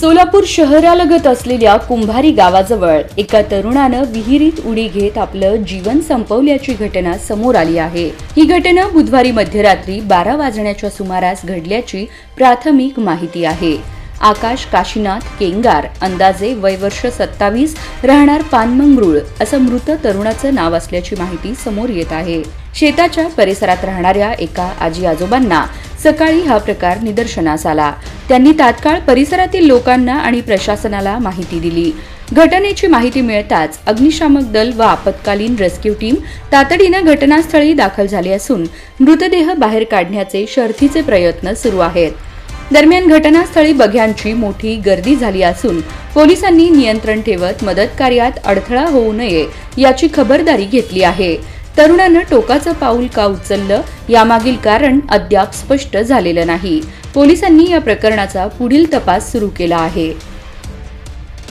सोलापूर शहरालगत असलेल्या कुंभारी गावाजवळ एका तरुणानं विहिरीत उडी घेत आपलं जीवन संपवल्याची घटना समोर आली आहे. ही घटना बुधवारी मध्यरात्री बारा वाजण्याच्या सुमारास घडल्याची प्राथमिक माहिती आहे. आकाश काशीनाथ केंगार अंदाजे वय वर्ष सत्तावीस राहणार पानमंगरुळ असं मृत तरुणाचं नाव असल्याची माहिती समोर येत आहे. शेताच्या परिसरात राहणाऱ्या एका आजी आजोबांना सकाळी हा प्रकार निदर्शनास आला. त्यांनी तात्काळ परिसरातील लोकांना आणि प्रशासनाला माहिती दिली. घटनेची माहिती मिळताच अग्निशामक दल व आपत्कालीन रेस्क्यू टीम तातडीनं घटनास्थळी दाखल झाले असून मृतदेह बाहेर काढण्याचे शर्थीचे प्रयत्न सुरू आहेत. दरम्यान घटनास्थळी बघ्यांची मोठी गर्दी झाली असून पोलिसांनी नियंत्रण ठेवत मदत कार्यात अडथळा होऊ नये याची खबरदारी घेतली आहे. तरुणानं टोकाचं पाऊल का उचललं यामागील कारण अद्याप स्पष्ट झालेलं नाही. पोलिसांनी या प्रकरणाचा पुढील तपास सुरू केला आहे.